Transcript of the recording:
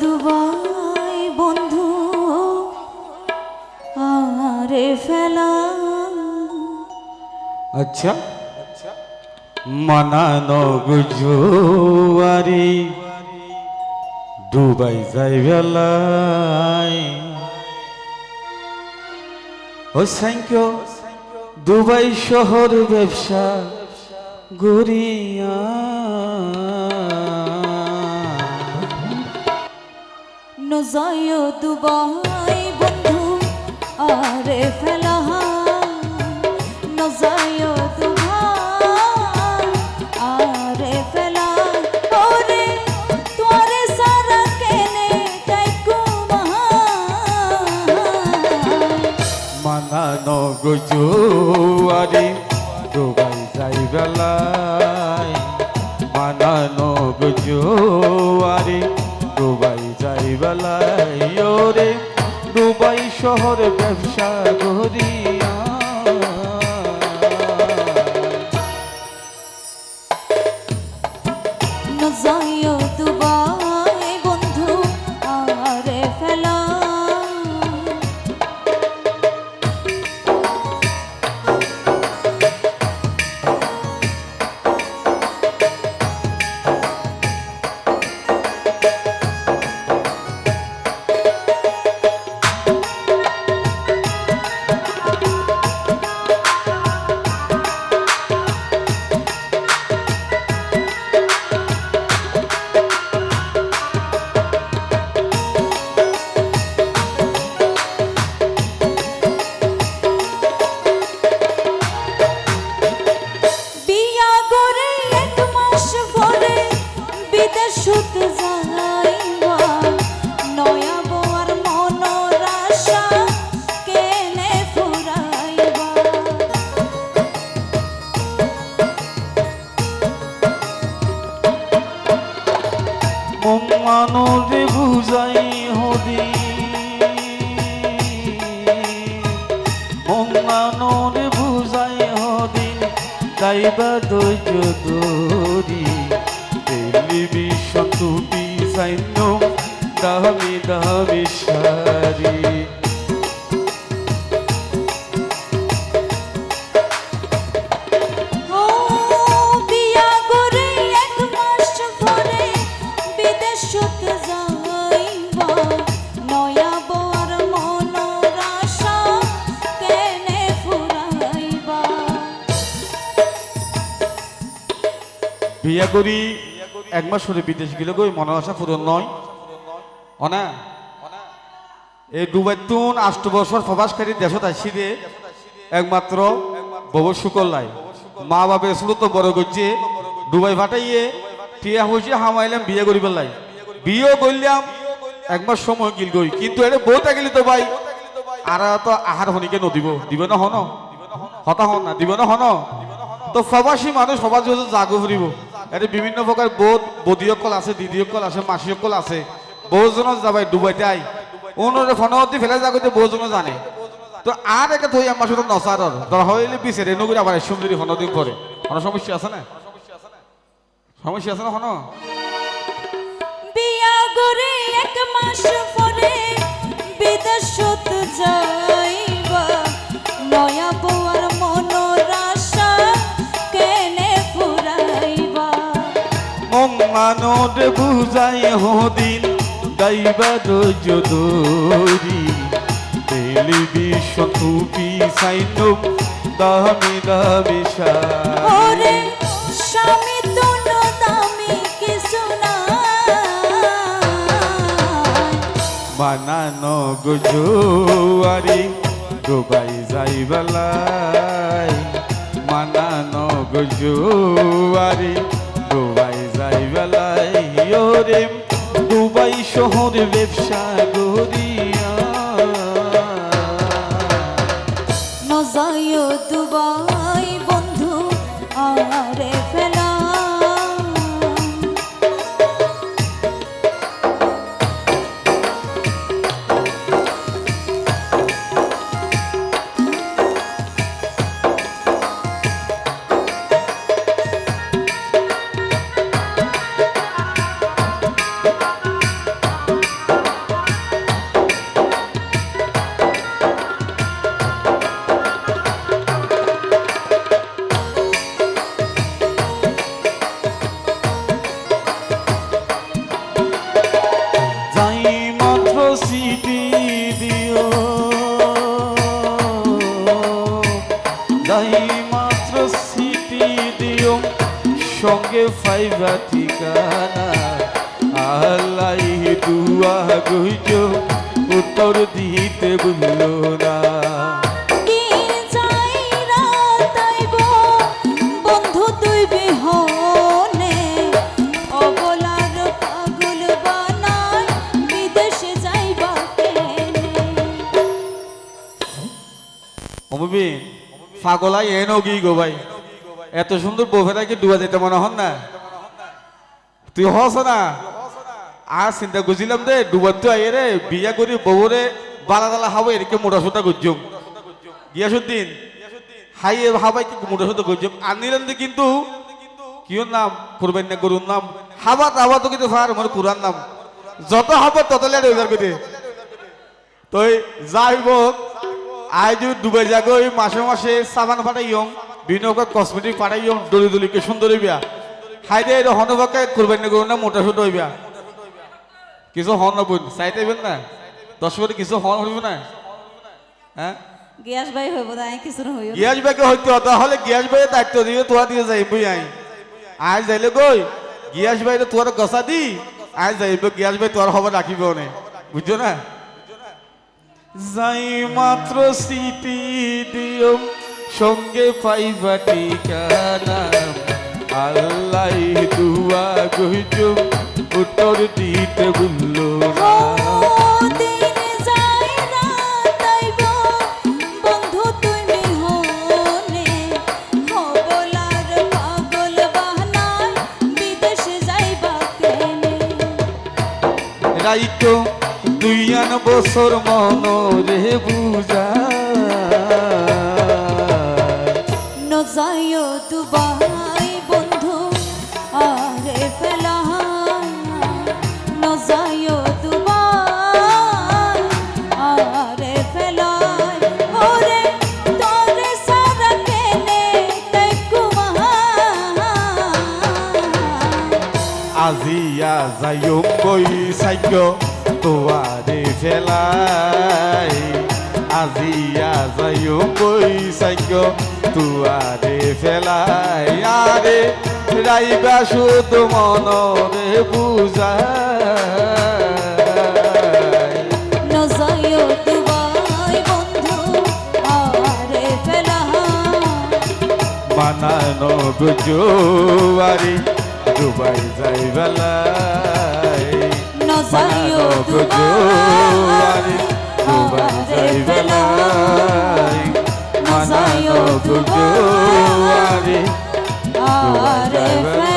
Dubai, বন্ধু আরে ফেলা। আচ্ছা মানানো গুজুয়ারি, দুবাই যাই বেলায়। ও সাইঙ্ক্য দুবাই শহর ব্যবসা গড়িয়া নজয় দুবাই বন্ধু আরে ফেলা নজয় মানানো গুজুয়ারি দুবাই যাই বেলায়। মানানো গুজুয়ারি বেলায় ওরে দুবাই শহরে ব্যবসা গড়িয়া মঙ্গানোরে বুঝাই হদি। মঙ্গানোরে বুঝাই হদি দৈর্য দৌরি দিল্লি টেলিভিশন তুমি সাইন্য দামি দামি সারি করি, এক মাস ধরে বিদেশ গেলে গই মনের আশা পূরণ নয়। অনা এই দুবাই তুন আষ্ট বছর প্রবাসকারী দেশত আসি দে একমাত্র ববু শুকল লাই মা বাবা এসল তো বড় করছে। দুবাই ফাটাইয়ে টিয়া হয়েছে হামাইলাম, বিয়ে করি পেলাই বিয়ে করলাম এক মাস সময় গিল গই কিন্তু এটা বউটা গেলি তো ভাই, আর তো আহার হনিকে নদিব। দিব না হন? হতা হন না, দিব না হন? তো প্রবাসী মানুষ সবার জাগো ফুরিব। এটা বিভিন্ন প্রকার বোধ বদিয়কল আছে দিদিয়কল আছে মাসিয়কল আছে। বহুজনও যাবাই ডুবাইতে আই। উনরে ফোনতি ফেলে যাগতে বহুজনও জানে। তো আর একে থই আমার সাথে নসারর ধর হইলে পিছে রেনুগুড়ি আবার সুন্দরী ফোনদিন করে কোনো সমস্যা আছে না? সমস্যা আছে না কোনো বিয়া করে এক মাস পরে বিদেশত যাইবা মঙ্গানোরে বুঝাই হদিন গাইবা দরি টেলিভিশন টুপি সাইন দামি দামি সারি স্বামী তুন দামি কিছু না। বানানো গুজুয়ারি দুবাই যাই বেলাই। মানানো গুজুয়ারি ওরে দুবাই শহর ব্যবসা গরিয়া নজায় দুবাই বন্ধু আরে সঙ্গে পাইবা ঠিকানা। আল্লাহ দুয়া গইজ উত্তর দিতে বুঝলো না। পাগলাই এন গি গো ভাই? এত সুন্দর বউফেরা কি ডুবা যেতে মনে হন না? তুই হস না? আর চিন্তা করছিলাম দে ডুবার তো আইয়ে রে, বিয়া করি বউরে বালা দালা হাবো এদিকে মোটা সোটা করছুম। গিয়াসুদ্দিন, হাই এ হাবাই কি মোটা সোটা করছুম? আনিলেন কিন্তু কিয়র নাম? করবেন না গরুর নাম? হাবা তাবা তো কিন্তু ফার মোর পুরান নাম। যত হাবা তত লেট হয়ে যাবে তই যাই হোক আই যদি ডুবে যাগো মাসে মাসে সাবান ফাটাইম বিভিন্ন কসমেটিক ফাটাইম দলি দলিকে সুন্দরী বিয়া হাইদে এটা হনবাকে করবেন না করুন না মোটা ছোট হইবা কিছু হন না বোন চাইতেবেন না? দশ মিনিট কিছু হন হইব না? হ্যাঁ? গিয়াস ভাই হইব তাই কিছু হইব গিয়াস ব্যাগে হইতে তাহলে গিয়াস ভাইয়ের দায়িত্ব দিয়ে তোরা দিয়ে আই। আজ যাইলে গই গিয়াস ভাইরে তোর গসা দি আজ যাইব গিয়াস ভাই তোর খবর রাখিব নে। বুঝছ না? যাই মাত্র সিটি দিও। সঙ্গে পাইবা ঠিকানা। আল্লাহ দুয়া গইজ উত্তর দিতে বলল না। দিন যাই রাত আইব বন্ধু তুই বিহনে অবলার পাগল বানাই বিদেশে যাইবা কেনে? রাইতো দুই আন বছর মন রে বুঝা। আজিয়া যাইও বই সাইক তোয়ারে ফেলাই। আজিয়া যাইও বই সাইক তুয়ারে ফেলাই। আরে রাইবা শুধু মনরে বুঝাই। নজায়ো দুবাই যাই বেলায় নজাইও দুবাই দুবাই যাই বেলায় নজাইও দুবাই দুবাই যাই